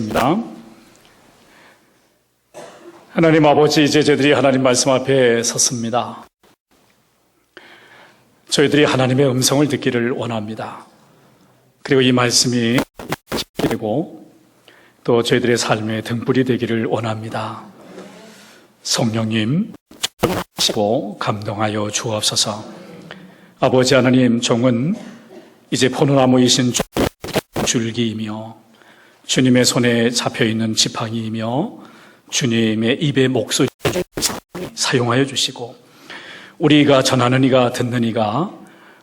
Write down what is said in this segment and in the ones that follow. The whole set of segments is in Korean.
입니다. 하나님 아버지, 이제 저희들이 하나님 말씀 앞에 섰습니다. 저희들이 하나님의 음성을 듣기를 원합니다. 그리고 이 말씀이 되고 또 저희들의 삶의 등불이 되기를 원합니다. 성령님, 시고 감동하여 주옵소서. 아버지 하나님, 종은 이제 포도나무이신 줄기이며 주님의 손에 잡혀 있는 지팡이이며 주님의 입의 목소리 사용하여 주시고 우리가 전하는 이가 듣는 이가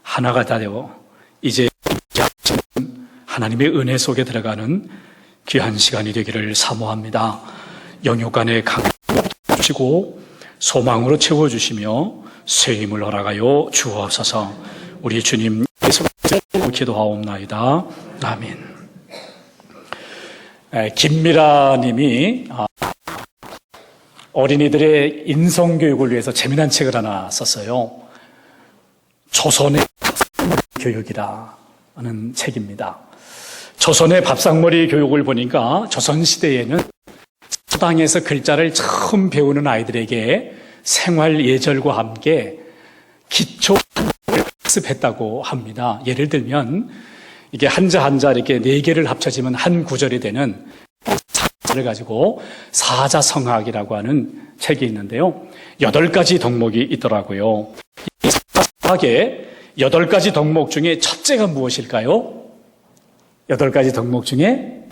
하나가 되어 이제 하나님의 은혜 속에 들어가는 귀한 시간이 되기를 사모합니다. 영육간에 강해 주시고 소망으로 채워 주시며 새 힘을 허락하여 주옵소서. 우리 주님 예수 기도하옵나이다. 아멘. 에, 김미라 님이 아, 어린이들의 인성교육을 위해서 재미난 책을 하나 썼어요. 조선의 교육이라는 책입니다. 조선의 밥상머리 교육을 보니까 조선시대에는 서당에서 글자를 처음 배우는 아이들에게 생활 예절과 함께 기초 학습했다고 합니다. 예를 들면 이게 한자 한자 이렇게 네 개를 합쳐지면 한 구절이 되는 사를 가지고 사자성학이라고 하는 책이 있는데요. 여덟 가지 덕목이 있더라고요. 이 사자성학의 여덟 가지 덕목 중에 첫째가 무엇일까요? 여덟 가지 덕목 중에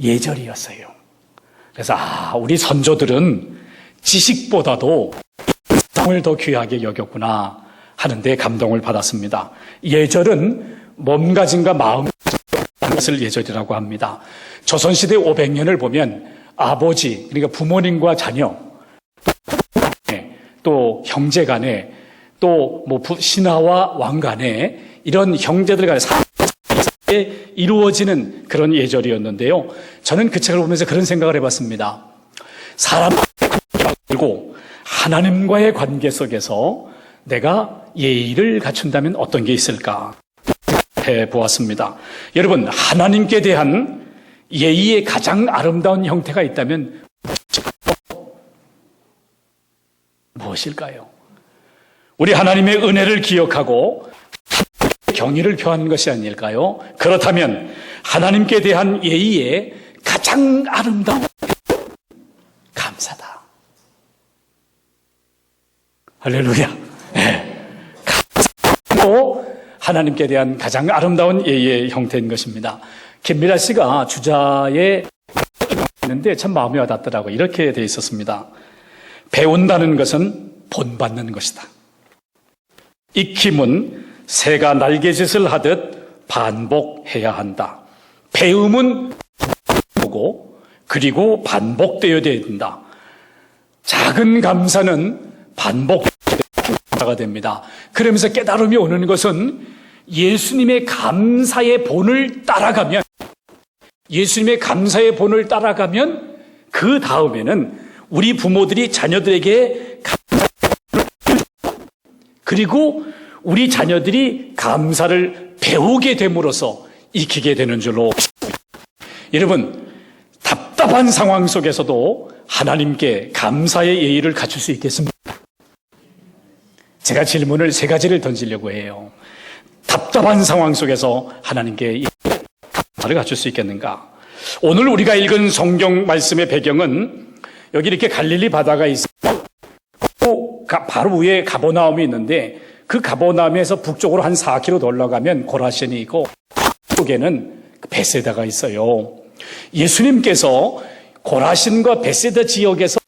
예절이었어요. 그래서 아, 우리 선조들은 지식보다도 성을 더 귀하게 여겼구나 하는데 감동을 받았습니다. 예절은 몸가짐과 마음 것을 예절이라고 합니다. 조선시대 500년을 보면 아버지, 그러니까 부모님과 자녀, 또 형제 간에, 또 뭐 신하와 왕 간에 이런 형제들 간에 사이에 이루어지는 그런 예절이었는데요. 저는 그 책을 보면서 그런 생각을 해봤습니다. 사람 그리고 하나님과의 관계 속에서 내가 예의를 갖춘다면 어떤 게 있을까 해 보았습니다. 여러분, 하나님께 대한 예의의 가장 아름다운 형태가 있다면 무엇일까요? 우리 하나님의 은혜를 기억하고 경의를 표하는 것이 아닐까요? 그렇다면 하나님께 대한 예의의 가장 아름다운 감사다. 할렐루야. 네. 감사하고 하나님께 대한 가장 아름다운 예의의 형태인 것입니다. 김미라 씨가 주자에 있는데 참 마음이 와닿더라고요. 이렇게 돼 있었습니다. 배운다는 것은 본받는 것이다. 익힘은 새가 날개짓을 하듯 반복해야 한다. 배움은 보고 그리고 반복되어야 된다. 작은 감사는 반복 가 됩니다. 그러면서 깨달음이 오는 것은 예수님의 감사의 본을 따라가면 예수님의 감사의 본을 따라가면 그 다음에는 우리 부모들이 자녀들에게 그리고 우리 자녀들이 감사를 배우게 됨으로써 익히게 되는 줄로 여러분 답답한 상황 속에서도 하나님께 감사의 예의를 갖출 수 있겠습니까? 제가 질문을 세 가지를 던지려고 해요. 답답한 상황 속에서 하나님께 감사를 갖출 수 있겠는가? 오늘 우리가 읽은 성경 말씀의 배경은 여기 이렇게 갈릴리 바다가 있어요. 바로 위에 가보나움이 있는데 그 가보나움에서 북쪽으로 한 4km 더 올라가면 고라신이 있고 쪽에는 베세다가 있어요. 예수님께서 고라신과 베세다 지역에서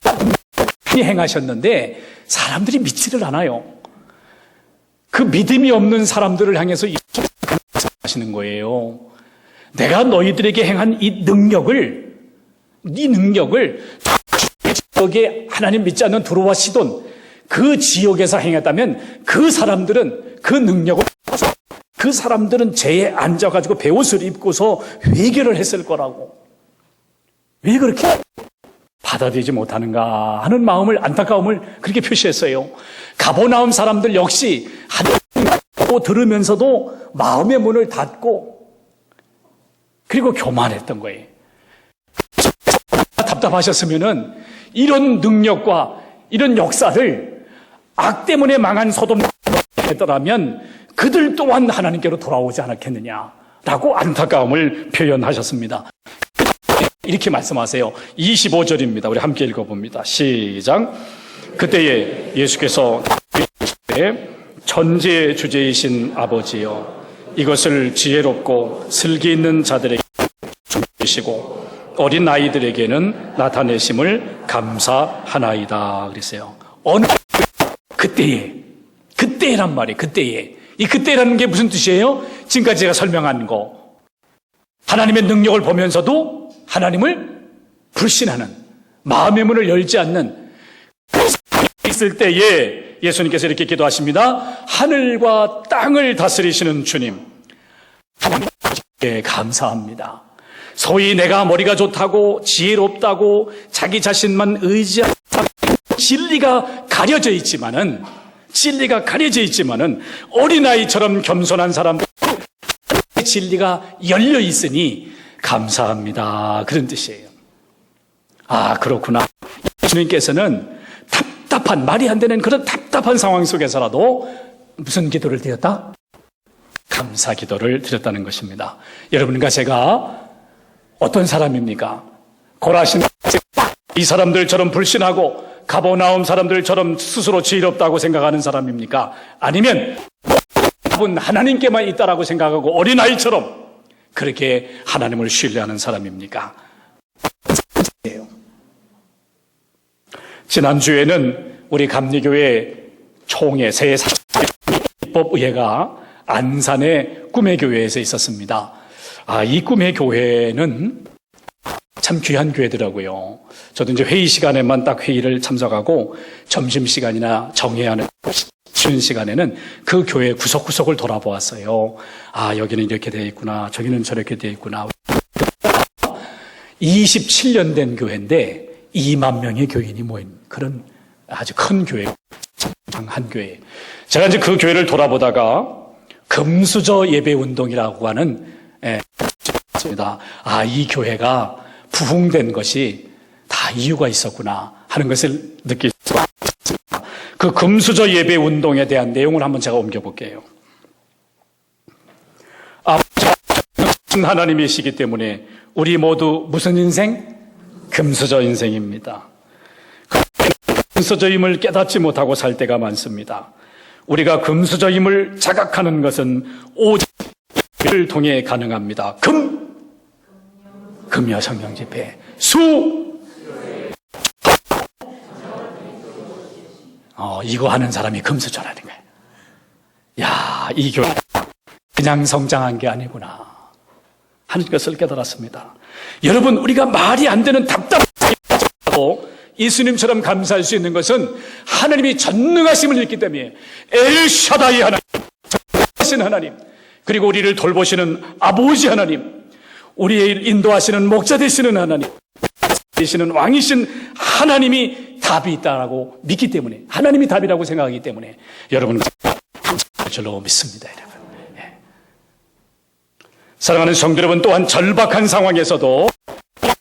행하셨는데 사람들이 믿지를 않아요. 그 믿음이 없는 사람들을 향해서 하시는 거예요. 내가 너희들에게 행한 이 능력을 이 능력을 지역에 하나님 믿지 않는 두로와 시돈 그 지역에서 행했다면 그 사람들은 그 능력을 그 사람들은 죄에 앉아가지고 배옷을 입고서 회개를 했을 거라고. 왜 그렇게 받아들이지 못하는가 하는 마음을, 안타까움을 그렇게 표시했어요. 가보나움 사람들 역시 하나님 들으면서도 마음의 문을 닫고 그리고 교만했던 거예요. 답답하셨으면은 이런 능력과 이런 역사를 악 때문에 망한 소돔 했더라면 그들 또한 하나님께로 돌아오지 않았겠느냐라고 안타까움을 표현하셨습니다. 이렇게 말씀하세요. 25절입니다. 우리 함께 읽어봅니다. 시작. 그때에 예수께서 천지의 주제이신 아버지여 이것을 지혜롭고 슬기 있는 자들에게 주시고 어린 아이들에게는 나타내심을 감사하나이다 그랬어요. 어느 그때에 그때란 말이 그때에 이 그때라는 게 무슨 뜻이에요? 지금까지 제가 설명한 거 하나님의 능력을 보면서도 하나님을 불신하는 마음의 문을 열지 않는 있을 때에 예수님께서 이렇게 기도하십니다. 하늘과 땅을 다스리시는 주님, 하나님께 감사합니다. 소위 내가 머리가 좋다고 지혜롭다고 자기 자신만 의지하고 진리가 가려져 있지만은 진리가 가려져 있지만은 어린아이처럼 겸손한 사람들 진리가 열려 있으니 감사합니다. 그런 뜻이에요. 아, 그렇구나. 예수님께서는 답답한, 말이 안 되는 그런 답답한 상황 속에서라도 무슨 기도를 드렸다? 감사 기도를 드렸다는 것입니다. 여러분과 제가 어떤 사람입니까? 고라신 이 사람들처럼 불신하고 가보나움 사람들처럼 스스로 지혜롭다고 생각하는 사람입니까? 아니면 답은 하나님께만 있다라고 생각하고 어린아이처럼 그렇게 하나님을 신뢰하는 사람입니까? 지난주에는 우리 감리교회 총회 새 입법의회가 안산의 꿈의 교회에서 있었습니다. 아, 이 꿈의 교회는 참 귀한 교회더라고요. 저도 이제 회의 시간에만 딱 회의를 참석하고 점심 시간이나 정회하는 쉬는 시간에는 그 교회 구석구석을 돌아보았어요. 아, 여기는 이렇게 되어 있구나. 저기는 저렇게 되어 있구나. 27년 된 교회인데 2만 명의 교인이 모인 그런 아주 큰 교회, 한 교회. 제가 이제 그 교회를 돌아보다가 금수저 예배 운동이라고 하는 예, 있습니다. 아, 이 교회가 부흥된 것이 다 이유가 있었구나 하는 것을 느낄 수 있습니다. 그 금수저 예배 운동에 대한 내용을 한번 제가 옮겨볼게요. 하나님이시기 때문에 우리 모두 무슨 인생? 금수저 인생입니다. 금수저임을 깨닫지 못하고 살 때가 많습니다. 우리가 금수저임을 자각하는 것은 오직 를 통해 가능합니다. 금, 금여 성령 집회, 수, 어, 이거 하는 사람이 금수저라는 거예요. 야, 이 교회 그냥 성장한 게 아니구나. 하는 것을 깨달았습니다. 여러분, 우리가 말이 안 되는 답답하고 예수님처럼 감사할 수 있는 것은 하나님이 전능하심을 읽기 때문에 엘샤다이 하나님, 전능하신 하나님, 그리고 우리를 돌보시는 아버지 하나님, 우리의 인도하시는 목자 되시는 하나님, 되시는 왕이신 하나님이 답이 있다라고 믿기 때문에 하나님이 답이라고 생각하기 때문에 여러분 절로 믿습니다, 여러분. 예. 사랑하는 성도 여러분 또한 절박한 상황에서도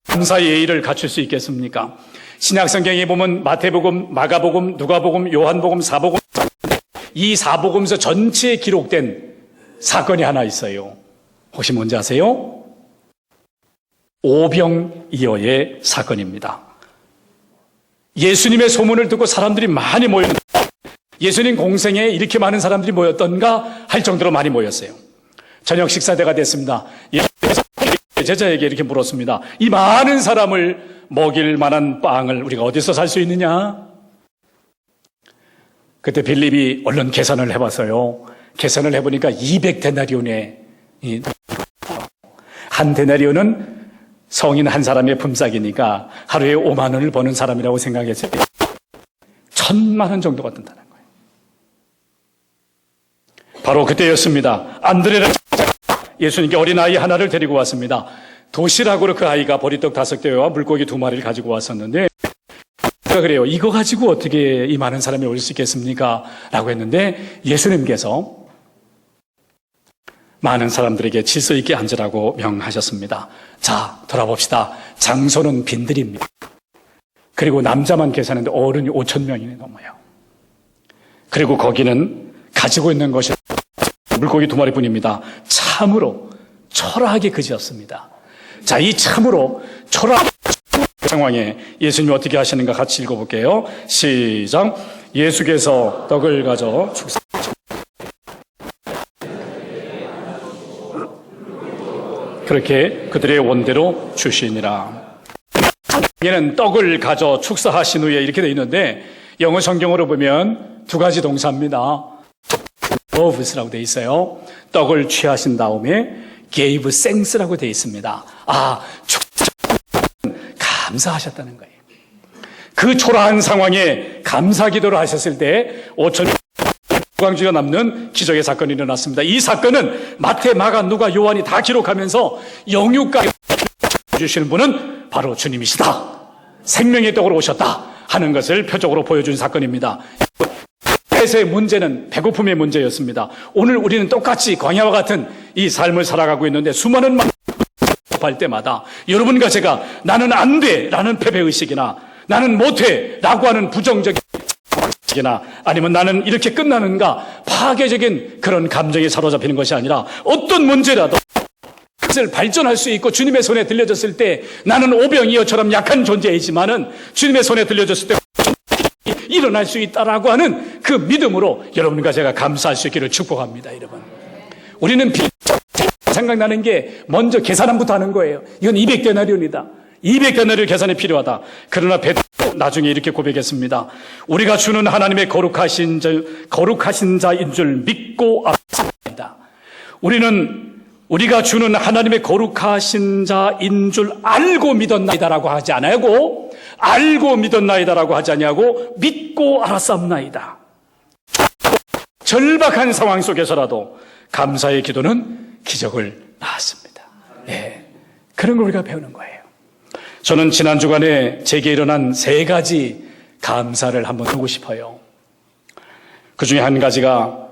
감사의 예의를 갖출 수 있겠습니까? 신약 성경에 보면 마태복음, 마가복음, 누가복음, 요한복음, 사복음 이 사복음서 전체에 기록된 사건이 하나 있어요. 혹시 뭔지 아세요? 오병이어의 사건입니다. 예수님의 소문을 듣고 사람들이 많이 모였는데 예수님 공생에 이렇게 많은 사람들이 모였던가 할 정도로 많이 모였어요. 저녁 식사 때가 됐습니다. 제자에게 이렇게 물었습니다. 이 많은 사람을 먹일 만한 빵을 우리가 어디서 살 수 있느냐? 그때 빌립이 얼른 계산을 해봤어요. 계산을 해보니까 200데나리온에 한 데나리온은 성인 한 사람의 품삯이니까 하루에 5만 원을 버는 사람이라고 생각했을 때 천만 원 정도가 든다는 거예요. 바로 그때였습니다. 안드레라 예수님께 어린아이 하나를 데리고 왔습니다. 도시락으로 그 아이가 보리떡 다섯 개와 물고기 두 마리를 가지고 왔었는데 그래요. 이거 가지고 어떻게 이 많은 사람이 올 수 있겠습니까? 라고 했는데 예수님께서 많은 사람들에게 질서 있게 앉으라고 명하셨습니다. 자, 돌아봅시다. 장소는 빈들입니다. 그리고 남자만 계산했는데 어른이 5천 명이 넘어요. 그리고 거기는 가지고 있는 것이 물고기 두 마리뿐입니다. 참으로 초라하게 그지었습니다. 자, 이 참으로 초라한 상황에 예수님이 어떻게 하시는가 같이 읽어볼게요. 시작. 예수께서 떡을 가져 축사. 그렇게 그들의 원대로 주시니라. 얘는 떡을 가져 축사하신 후에 이렇게 되어 있는데 영어 성경으로 보면 두 가지 동사입니다. love스라고 되어 있어요. 떡을 취하신 다음에 gave thanks라고 되어 있습니다. 아, 감사하셨다는 거예요. 그 초라한 상황에 감사 기도를 하셨을 때 5천 관주가 남는 기적의 사건이 일어났습니다. 이 사건은 마태, 마가, 누가, 요한이 다 기록하면서 영육가 주시는 분은 바로 주님이시다. 생명의 떡으로 오셨다 하는 것을 표적으로 보여준 사건입니다. 에서의 문제는 배고픔의 문제였습니다. 오늘 우리는 똑같이 광야와 같은 이 삶을 살아가고 있는데 수많은 할 때마다 여러분과 제가 나는 안 돼! 라는 패배의식이나 나는 못해! 라고 하는 부정적인 이나 아니면 나는 이렇게 끝나는가 파괴적인 그런 감정에 사로잡히는 것이 아니라 어떤 문제라도 그것을 발전할 수 있고 주님의 손에 들려졌을 때 나는 오병이어처럼 약한 존재이지만은 주님의 손에 들려졌을 때 일어날 수 있다라고 하는 그 믿음으로 여러분과 제가 감사할 수 있기를 축복합니다, 여러분. 우리는 비 생각나는 게 먼저 계산함부터 하는 거예요. 이건 200데나리온이다. 200데나리온 계산이 필요하다. 그러나 베드로 나중에 이렇게 고백했습니다. 우리가 주는 하나님의 거룩하신 자, 거룩하신 자인 줄 믿고 압니다. 우리는 우리가 주는 하나님의 거룩하신 자인 줄 알고 믿었나이다라고 하지 않고 알고 믿었나이다라고 하지 아니하고 믿고 알았사옵나이다. 절박한 상황 속에서라도 감사의 기도는 기적을 낳았습니다. 예. 그런 걸 우리가 배우는 거예요. 저는 지난 주간에 제게 일어난 세 가지 감사를 한번 하고 싶어요. 그 중에 한 가지가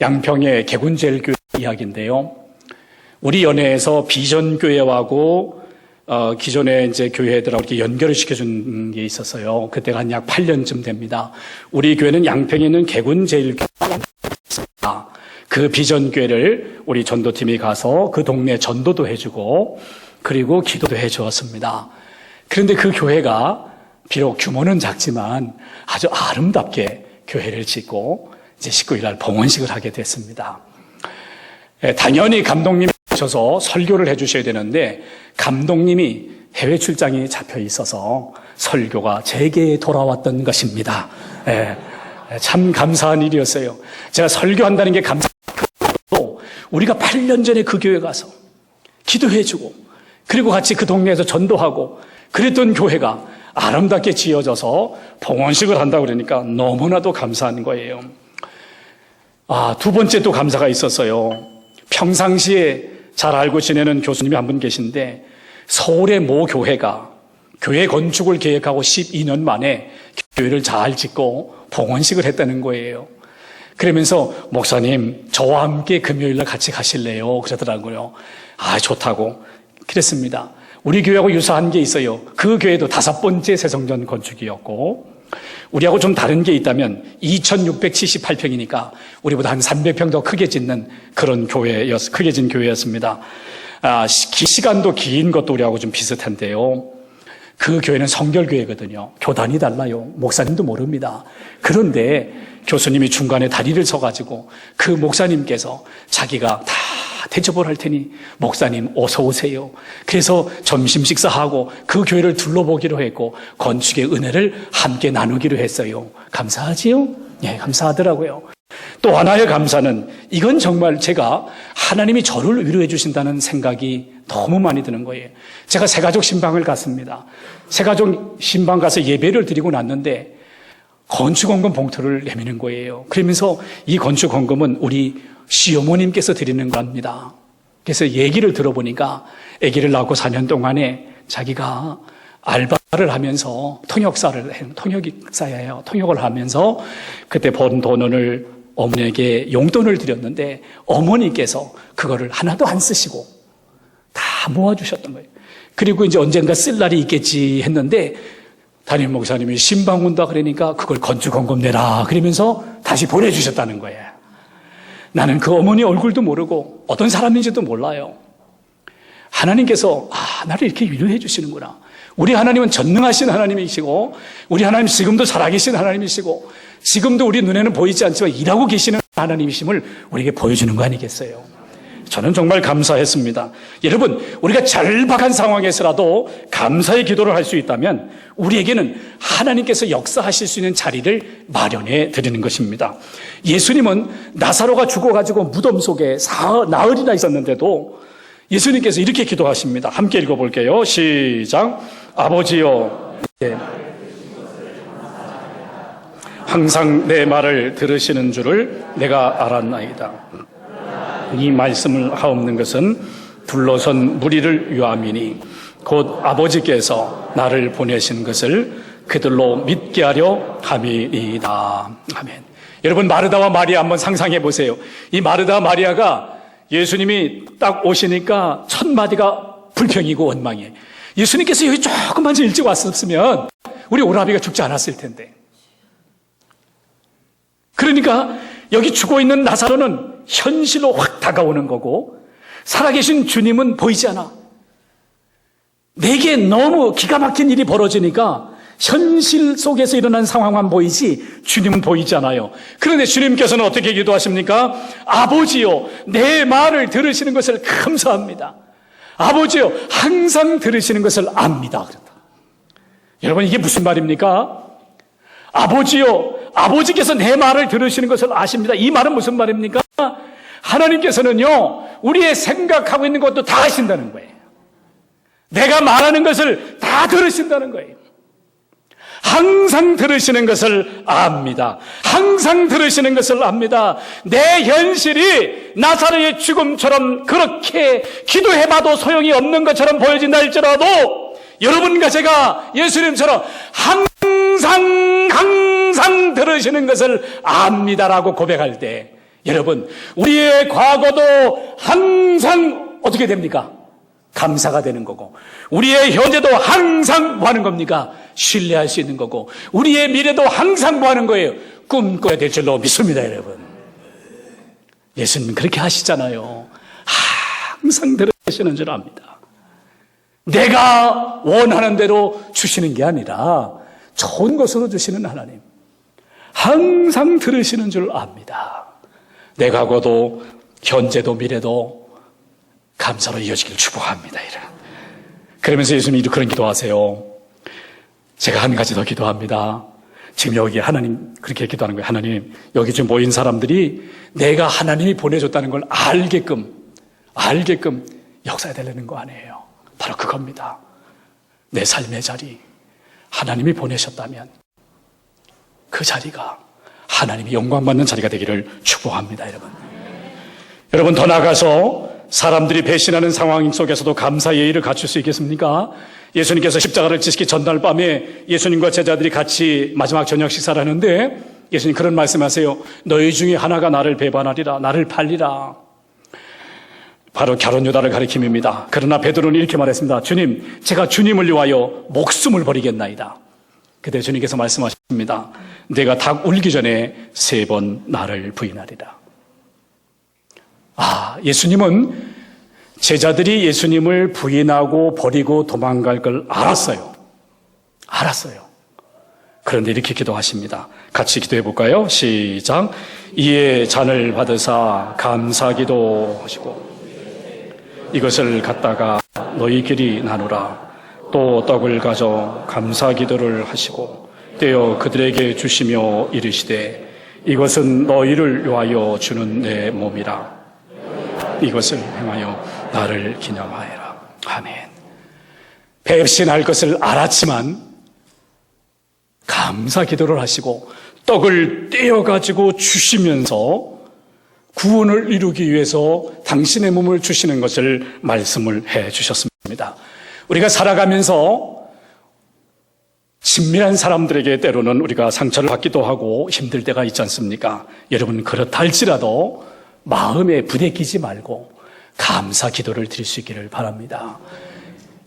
양평의 개군제일교회 이야기인데요. 우리 연회에서 비전교회하고 어, 기존의 이제 교회들하고 이렇게 연결을 시켜준 게 있었어요. 그때가 한 약 8년쯤 됩니다. 우리 교회는 양평에 있는 개군제일교회 그 비전교회를 우리 전도팀이 가서 그 동네 전도도 해주고 그리고 기도도 해 주었습니다. 그런데 그 교회가 비록 규모는 작지만 아주 아름답게 교회를 짓고 이제 19일 날 봉헌식을 하게 됐습니다. 예, 당연히 감독님이 오셔서 설교를 해 주셔야 되는데 감독님이 해외 출장이 잡혀 있어서 설교가 제게 돌아왔던 것입니다. 예, 참 감사한 일이었어요. 제가 설교한다는 게 감사하고 우리가 8년 전에 그 교회 가서 기도해주고 그리고 같이 그 동네에서 전도하고 그랬던 교회가 아름답게 지어져서 봉헌식을 한다고 그러니까 너무나도 감사한 거예요. 아, 두 번째 또 감사가 있었어요. 평상시에 잘 알고 지내는 교수님이 한 분 계신데 서울의 모 교회가 교회 건축을 계획하고 12년 만에 교회를 잘 짓고 봉헌식을 했다는 거예요. 그러면서 목사님 저와 함께 금요일 날 같이 가실래요? 그러더라고요. 아 좋다고 그랬습니다. 우리 교회하고 유사한 게 있어요. 그 교회도 다섯 번째 새성전 건축이었고 우리하고 좀 다른 게 있다면 2678평이니까 우리보다 한 300평 더 크게 짓는 그런 교회였, 크게 진 교회였습니다. 아, 시, 간도 긴 것도 우리하고 좀 비슷한데요. 그 교회는 성결교회거든요. 교단이 달라요. 목사님도 모릅니다. 그런데 교수님이 중간에 다리를 서가지고 그 목사님께서 자기가 다 대접을 할 테니 목사님 어서 오세요. 그래서 점심 식사하고 그 교회를 둘러보기로 했고 건축의 은혜를 함께 나누기로 했어요. 감사하지요? 예, 감사하더라고요. 또 하나의 감사는 이건 정말 제가 하나님이 저를 위로해 주신다는 생각이 너무 많이 드는 거예요. 제가 새가족 신방을 갔습니다. 새가족 신방 가서 예배를 드리고 났는데 건축원금 봉투를 내미는 거예요. 그러면서 이 건축원금은 우리 시어머님께서 드리는 겁니다. 그래서 얘기를 들어보니까 아기를 낳고 4년 동안에 자기가 알바를 하면서 통역사를 통역사예요. 통역을 하면서 그때 번 돈을 어머니에게 용돈을 드렸는데 어머니께서 그거를 하나도 안 쓰시고 다 모아주셨던 거예요. 그리고 이제 언젠가 쓸 날이 있겠지 했는데 담임 목사님이 신방 온다 그러니까 그걸 건축헌금 내라 그러면서 다시 보내주셨다는 거예요. 나는 그 어머니 얼굴도 모르고 어떤 사람인지도 몰라요. 하나님께서 아 나를 이렇게 위로해 주시는구나. 우리 하나님은 전능하신 하나님이시고 우리 하나님 지금도 살아계신 하나님이시고 지금도 우리 눈에는 보이지 않지만 일하고 계시는 하나님이심을 우리에게 보여주는 거 아니겠어요? 저는 정말 감사했습니다. 여러분, 우리가 절박한 상황에서라도 감사의 기도를 할 수 있다면 우리에게는 하나님께서 역사하실 수 있는 자리를 마련해 드리는 것입니다. 예수님은 나사로가 죽어가지고 무덤 속에 사, 나흘이나 있었는데도 예수님께서 이렇게 기도하십니다. 함께 읽어볼게요. 시작. 아버지요. 네. 항상 내 말을 들으시는 줄을 내가 알았나이다. 이 말씀을 하옵는 것은 둘러선 무리를 위함이니 곧 아버지께서 나를 보내신 것을 그들로 믿게 하려 함이니이다. 아멘. 여러분 마르다와 마리아 한번 상상해 보세요. 이 마르다 마리아가 예수님이 딱 오시니까 첫 마디가 불평이고 원망이에요. 예수님께서 여기 조금만 더 일찍 왔었으면 우리 오라비가 죽지 않았을 텐데. 그러니까 여기 죽어 있는 나사로는 현실로 확 다가오는 거고 살아계신 주님은 보이지 않아. 내게 너무 기가 막힌 일이 벌어지니까 현실 속에서 일어난 상황만 보이지 주님은 보이지 않아요. 그런데 주님께서는 어떻게 기도하십니까? 아버지요, 내 말을 들으시는 것을 감사합니다. 아버지요, 항상 들으시는 것을 압니다. 그렇다. 여러분 이게 무슨 말입니까? 아버지요, 아버지께서 내 말을 들으시는 것을 아십니다. 이 말은 무슨 말입니까? 하나님께서는요, 우리의 생각하고 있는 것도 다 아신다는 거예요. 내가 말하는 것을 다 들으신다는 거예요. 항상 들으시는 것을 압니다. 항상 들으시는 것을 압니다. 내 현실이 나사로의 죽음처럼 그렇게 기도해봐도 소용이 없는 것처럼 보여진다 할지라도 여러분과 제가 예수님처럼 항상 항상 들으시는 것을 압니다라고 고백할 때 여러분 우리의 과거도 항상 어떻게 됩니까? 감사가 되는 거고 우리의 현재도 항상 뭐 하는 겁니까? 신뢰할 수 있는 거고 우리의 미래도 항상 뭐 하는 거예요? 꿈꿔야 될 줄로 믿습니다 여러분 예수님 그렇게 하시잖아요 항상 들으시는 줄 압니다 내가 원하는 대로 주시는 게 아니라 좋은 것으로 주시는 하나님 항상 들으시는 줄 압니다 내 과거도 현재도 미래도 감사로 이어지길 축복합니다. 이런. 그러면서 예수님이 그런 기도하세요. 제가 한 가지 더 기도합니다. 지금 여기 하나님 그렇게 기도하는 거예요. 하나님 여기 지금 모인 사람들이 내가 하나님이 보내줬다는 걸 알게끔 알게끔 역사해달라는 거 아니에요. 바로 그겁니다. 내 삶의 자리 하나님이 보내셨다면 그 자리가 하나님이 영광받는 자리가 되기를 축복합니다, 여러분. 여러분 더 나가서 사람들이 배신하는 상황 속에서도 감사 예의를 갖출 수 있겠습니까? 예수님께서 십자가를 지시기 전날 밤에 예수님과 제자들이 같이 마지막 저녁 식사를 하는데 예수님 그런 말씀하세요. 너희 중에 하나가 나를 배반하리라, 나를 팔리라. 바로 결혼 유다를 가리킴입니다. 그러나 베드로는 이렇게 말했습니다. 주님, 제가 주님을 위하여 목숨을 버리겠나이다. 그때 주님께서 말씀하십니다. 내가 닭 울기 전에 세 번 나를 부인하리라. 아, 예수님은 제자들이 예수님을 부인하고 버리고 도망갈 걸 알았어요. 알았어요. 그런데 이렇게 기도하십니다. 같이 기도해 볼까요? 시작. 이에 잔을 받으사 감사 기도 하시고 이것을 갖다가 너희끼리 나누라. 또 떡을 가져 감사 기도를 하시고 떼어 그들에게 주시며 이르시되 이것은 너희를 위하여 주는 내 몸이라. 이것을 행하여 나를 기념하여라. 아멘. 배신할 것을 알았지만 감사 기도를 하시고 떡을 떼어 가지고 주시면서 구원을 이루기 위해서 당신의 몸을 주시는 것을 말씀을 해 주셨습니다. 우리가 살아가면서 친밀한 사람들에게 때로는 우리가 상처를 받기도 하고 힘들 때가 있지 않습니까? 여러분, 그렇다 할지라도 마음에 부대끼지 말고 감사 기도를 드릴 수 있기를 바랍니다.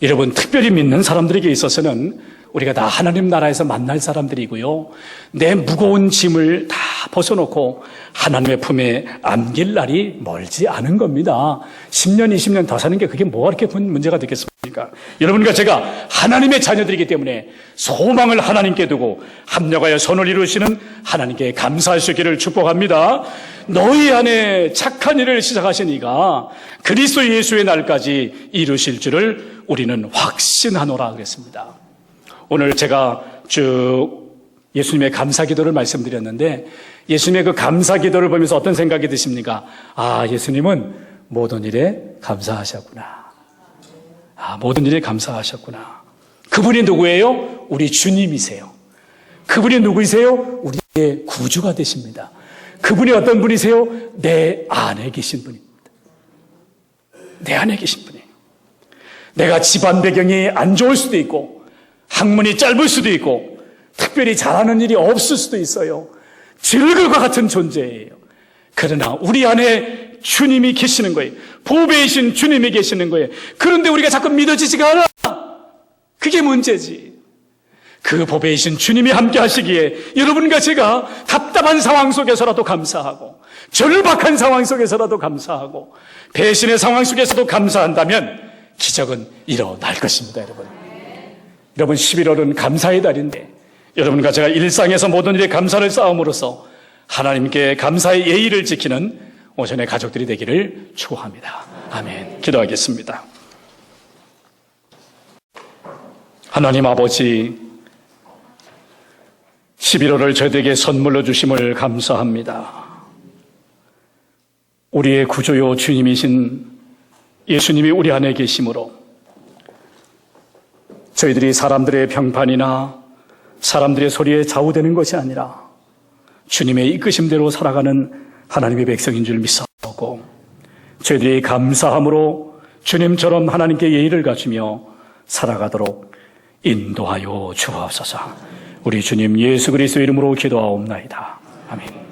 여러분, 특별히 믿는 사람들에게 있어서는 우리가 다 하나님 나라에서 만날 사람들이고요. 내 무거운 짐을 다 벗어놓고 하나님의 품에 안길 날이 멀지 않은 겁니다. 10년, 20년 더 사는 게 그게 뭐가 그렇게 큰 문제가 되겠습니까? 여러분과 제가 하나님의 자녀들이기 때문에 소망을 하나님께 두고 합력하여 선을 이루시는 하나님께 있기를 축복합니다. 너희 안에 착한 일을 시작하신 이가 그리스도 예수의 날까지 이루실 줄을 우리는 확신하노라 그랬습니다. 오늘 제가 쭉 예수님의 감사 기도를 말씀드렸는데 예수님의 그 감사 기도를 보면서 어떤 생각이 드십니까? 아, 예수님은 모든 일에 감사하셨구나. 아, 모든 일에 감사하셨구나. 그분이 누구예요? 우리 주님이세요. 그분이 누구이세요? 우리의 구주가 되십니다. 그분이 어떤 분이세요? 내 안에 계신 분입니다. 내 안에 계신 분이에요. 내가 집안 배경이 안 좋을 수도 있고, 학문이 짧을 수도 있고, 특별히 잘하는 일이 없을 수도 있어요. 질글과 같은 존재예요. 그러나 우리 안에 주님이 계시는 거예요. 보배이신 주님이 계시는 거예요. 그런데 우리가 자꾸 믿어지지가 않아. 그게 문제지. 그 보배이신 주님이 함께 하시기에 여러분과 제가 답답한 상황 속에서라도 감사하고 절박한 상황 속에서라도 감사하고 배신의 상황 속에서도 감사한다면 기적은 일어날 것입니다, 여러분. 여러분 11월은 감사의 달인데 여러분과 제가 일상에서 모든 일에 감사를 쌓음으로써 하나님께 감사의 예의를 지키는 오전의 가족들이 되기를 축원합니다. 아멘. 기도하겠습니다. 하나님 아버지 11월을 저희에게 선물로 주심을 감사합니다. 우리의 구조요 주님이신 예수님이 우리 안에 계심으로 저희들이 사람들의 평판이나 사람들의 소리에 좌우되는 것이 아니라 주님의 이끄심대로 살아가는 하나님의 백성인 줄 믿사오고 저희들이 감사함으로 주님처럼 하나님께 예의를 갖추며 살아가도록 인도하여 주옵소서. 우리 주님 예수 그리스도 이름으로 기도하옵나이다. 아멘.